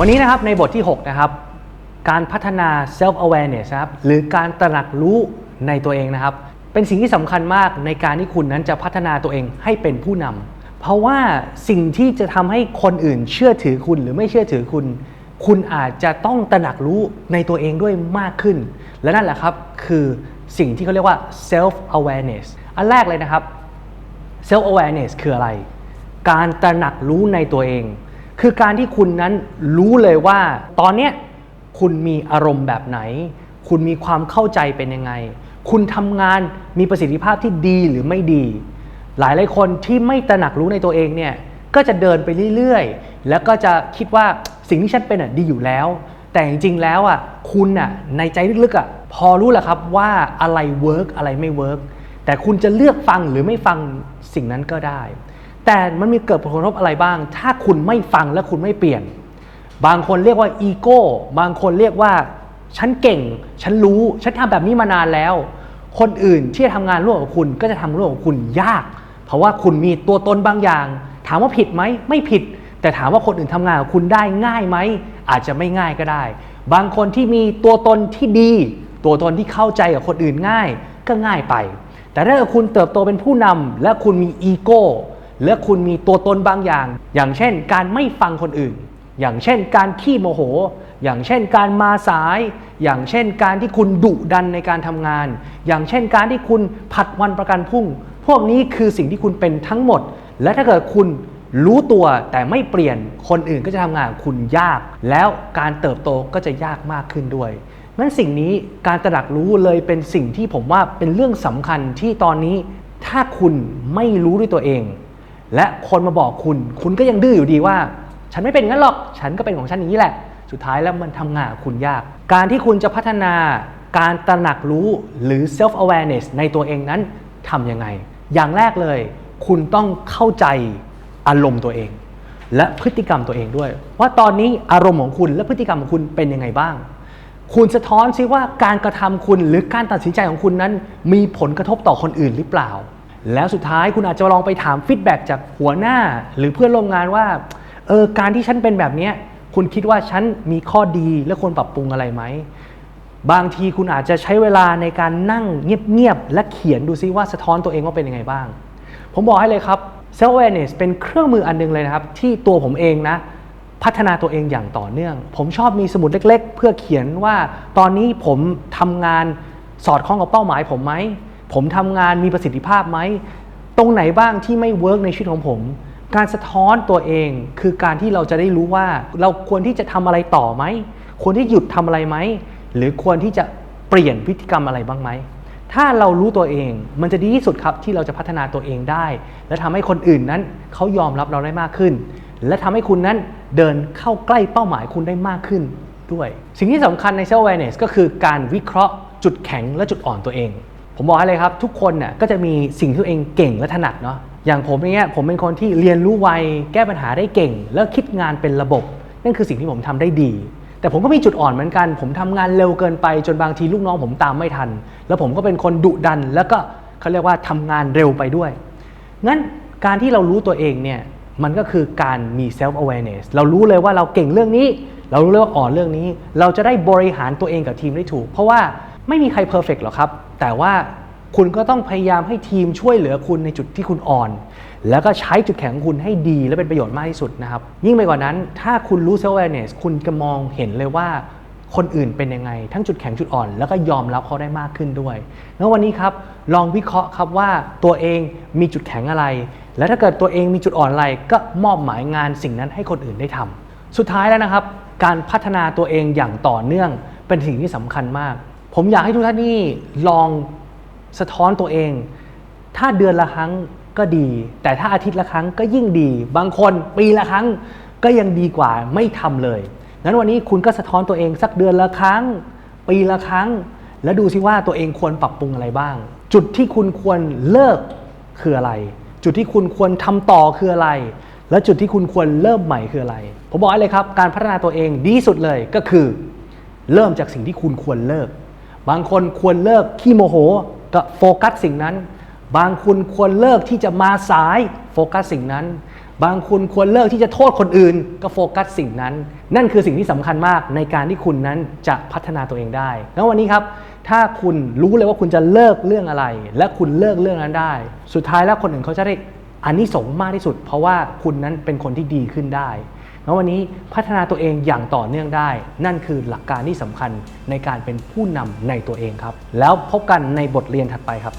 วันนี้นะครับในบทที่ 6 นะครับ การพัฒนา self awareness นะครับหรือการตระหนักรู้ในตัวเองนะครับ เป็นสิ่งที่สำคัญมากในการที่คุณนั้นจะพัฒนาตัวเองให้เป็นผู้นำเพราะว่าสิ่งที่จะทำให้คนอื่นเชื่อถือคุณหรือไม่เชื่อถือคุณ คุณอาจจะต้องตระหนักรู้ในตัวเองด้วยมากขึ้น และนั่นแหละครับคือสิ่งที่เขาเรียกว่า self awareness อันแรกเลยนะครับ self awareness คืออะไร การตระหนักรู้ในตัวเอง คือการที่คุณนั้นรู้เลยว่า ตอนเนี้ยคุณมีอารมณ์แบบไหน คุณมีความเข้าใจเป็นยังไง คุณทำงานมีประสิทธิภาพที่ดีหรือไม่ดี หลายหลายคนที่ไม่ตระหนักรู้ในตัวเองเนี่ยก็จะเดินไปเรื่อยๆ แล้วก็จะคิดว่าสิ่งที่ฉันเป็นอะดีอยู่แล้ว แต่จริงๆแล้วอะคุณอะในใจลึกๆอะพอรู้แหละครับว่าอะไรเวิร์กอะไรไม่เวิร์กแต่คุณจะเลือกฟังหรือไม่ฟังสิ่งนั้นก็ได้ แต่มันมีเกิดผลกระทบอะไรบ้าง ถ้าคุณไม่ฟังและคุณไม่เปลี่ยน บางคนเรียกว่าอีโก้ บางคนเรียกว่า ฉันเก่ง ฉันรู้ ฉันทำแบบนี้มานานแล้ว คนอื่นที่จะทำงานร่วมกับคุณก็จะทำร่วมกับคุณยาก เพราะว่าคุณมีตัวตนบางอย่าง ถามว่าผิดไหม ไม่ผิด แต่ถามว่าคนอื่นทำงานกับคุณได้ง่ายไหม อาจจะไม่ง่ายก็ได้ บางคนที่มีตัวตนที่ดี ตัวตนที่เข้าใจกับคนอื่นง่าย ก็ง่ายไป แต่ถ้าคุณเติบโตเป็นผู้นำและคุณมีอีโก้ และคุณมีตัวตนบางอย่าง อย่างเช่น การไม่ฟังคนอื่น อย่างเช่น การขี้โมโห อย่างเช่น การมาสาย อย่างเช่น การที่คุณดุดันในการทำงาน อย่างเช่น การที่คุณผัดวันประกันพรุ่ง พวกนี้คือสิ่งที่คุณเป็นทั้งหมด และถ้าเกิดคุณรู้ตัวแต่ไม่เปลี่ยนคนอื่นก็จะทำงานกับคุณยาก แล้วการเติบโตก็จะยากมากขึ้นด้วยนั้นสิ่งนี้การตระหนักรู้เลยเป็นสิ่งที่ผมว่าเป็นเรื่องสำคัญที่ตอนนี้ถ้าคุณไม่รู้ด้วยตัวเอง และคนมาบอกคุณ คุณก็ยังดื้ออยู่ดีว่า ฉันไม่เป็นงั้นหรอก ฉันก็เป็นของฉันอย่างนี้แหละ สุดท้ายแล้วมันทำงานคุณยาก การที่คุณจะพัฒนาการตระหนักรู้หรือ self awareness ในตัวเองนั้นทำยังไง อย่างแรกเลย คุณต้องเข้าใจอารมณ์ตัวเอง และพฤติกรรมตัวเองด้วย ว่าตอนนี้อารมณ์ของคุณและพฤติกรรมของคุณเป็นยังไงบ้าง คุณสะท้อนซิว่าการกระทำคุณหรือการตัดสินใจของคุณนั้น มีผลกระทบต่อคนอื่นหรือเปล่า แล้วสุดท้ายคุณอาจจะลองไปถามฟีดแบ็กจากหัวหน้า หรือเพื่อนร่วมงานว่าเออการที่ฉันเป็นแบบนี้คุณคิดว่าฉันมีข้อดีและควรปรับปรุงอะไรไหมบางทีคุณอาจจะใช้เวลาในการนั่งเงียบๆและเขียนดูซิว่าสะท้อนตัวเองว่าเป็นยังไงบ้าง ผมบอกให้เลยครับ self awareness เป็นเครื่องมืออันหนึงเลยนะครับ ที่ตัวผมเองนะ พัฒนาตัวเองอย่างต่อเนื่อง ผมชอบมีสมุดเล็ก ๆ เพื่อเขียนว่าตอนนี้ผมทำงานสอดคล้องกับเป้าหมายผมไหม ผมทำงานมีประสิทธิภาพไหม ตรงไหนบ้างที่ไม่เวิร์กในชีวิตของผม การสะท้อนตัวเองคือการที่เราจะได้รู้ว่าเราควรที่จะทำอะไรต่อไหม ควรที่หยุดทำอะไรไหม หรือควรที่จะเปลี่ยนพฤติกรรมอะไรบ้างไหม ถ้าเรารู้ตัวเองมันจะดีที่สุดครับที่เราจะพัฒนาตัวเองได้ และทำให้คนอื่นนั้นเขายอมรับเราได้มากขึ้น และทำให้คุณนั้นเดินเข้าใกล้เป้าหมายคุณได้มากขึ้นด้วย สิ่งที่สำคัญใน self awareness ก็คือการวิเคราะห์จุดแข็งและจุดอ่อนตัวเอง ผมบอกให้เลยครับ ทุกคนน่ะก็จะมีสิ่งที่ตัวเองเก่งและถนัดเนาะอย่างผมอย่างเงี้ยผมเป็นคนที่เรียนรู้ไวแก้ปัญหาได้เก่ง แล้วคิดงานเป็นระบบ นั่นคือสิ่งที่ผมทำได้ดี แต่ผมก็มีจุดอ่อนเหมือนกัน ผมทำงานเร็วเกินไปจนบางทีลูกน้องผมตามไม่ทัน แล้วผมก็เป็นคนดุดัน แล้วก็เขาเรียกว่าทำงานเร็วไปด้วยงั้นการที่เรารู้ตัวเองเนี่ยมันก็คือการมี self awareness เรารู้เลยว่าเราเก่งเรื่องนี้ เรารู้เลยว่าอ่อนเรื่องนี้ เราจะได้บริหารตัวเองกับทีมได้ถูก เพราะว่า ไม่มีใครเพอร์เฟกหรอกครับ แต่ว่าคุณก็ต้องพยายามให้ทีมช่วยเหลือคุณในจุดที่คุณอ่อน แล้วก็ใช้จุดแข็งของคุณให้ดีและเป็นประโยชน์มากที่สุดนะครับ ยิ่งไปกว่านั้น ถ้าคุณรู้ self awareness คุณจะมองเห็นเลยว่าคนอื่นเป็นยังไง ทั้งจุดแข็งจุดอ่อน แล้วก็ยอมรับเขาได้มากขึ้นด้วยแล้ววันนี้ครับลองวิเคราะห์ครับว่าตัวเองมีจุดแข็งอะไร และถ้าเกิดตัวเองมีจุดอ่อนอะไร ก็มอบหมายงานสิ่งนั้นให้คนอื่นได้ทำสุดท้ายแล้วนะครับ การพัฒนาตัวเองอย่างต่อเนื่องเป็นสิ่งที่สำคัญมาก ผมอยากให้ทุกท่านนี่ลองสะท้อนตัวเอง ถ้าเดือนละครั้งก็ดี แต่ถ้าอาทิตย์ละครั้งก็ยิ่งดี บางคนปีละครั้งก็ยังดีกว่าไม่ทำเลยงั้นวันนี้คุณก็สะท้อนตัวเองสักเดือนละครั้ง ปีละครั้ง แล้วดูซิว่าตัวเองควรปรับปรุงอะไรบ้าง จุดที่คุณควรเลิกคืออะไร จุดที่คุณควรทำต่อคืออะไร และจุดที่คุณควรเริ่มใหม่คืออะไร ผมบอกเลยครับ การพัฒนาตัวเองดีสุดเลยก็คือ เริ่มจากสิ่งที่คุณควรเลิก บางคนควรเลิกขี้โมโหก็โฟกัสสิ่งนั้น บางคุณควรเลิกที่จะมาสายโฟกัสสิ่งนั้น บางคุณควรเลิกที่จะโทษคนอื่น ก็โฟกัสสิ่งนั้น นั่นคือสิ่งที่สำคัญมากในการที่คุณนั้นจะพัฒนาตัวเองได้แล้ววันนี้ครับ ถ้าคุณรู้เลยว่าคุณจะเลิกเรื่องอะไร และคุณเลิกเรื่องนั้นได้ สุดท้ายแล้วคนอื่นเขาจะได้อานิสงส์มากที่สุด เพราะว่าคุณนั้นเป็นคนที่ดีขึ้นได้ แล้ววันนี้พัฒนาตัวเองอย่างต่อเนื่องได้ นั่นคือหลักการที่สำคัญในการเป็นผู้นำในตัวเองครับ แล้วพบกันในบทเรียนถัดไปครับ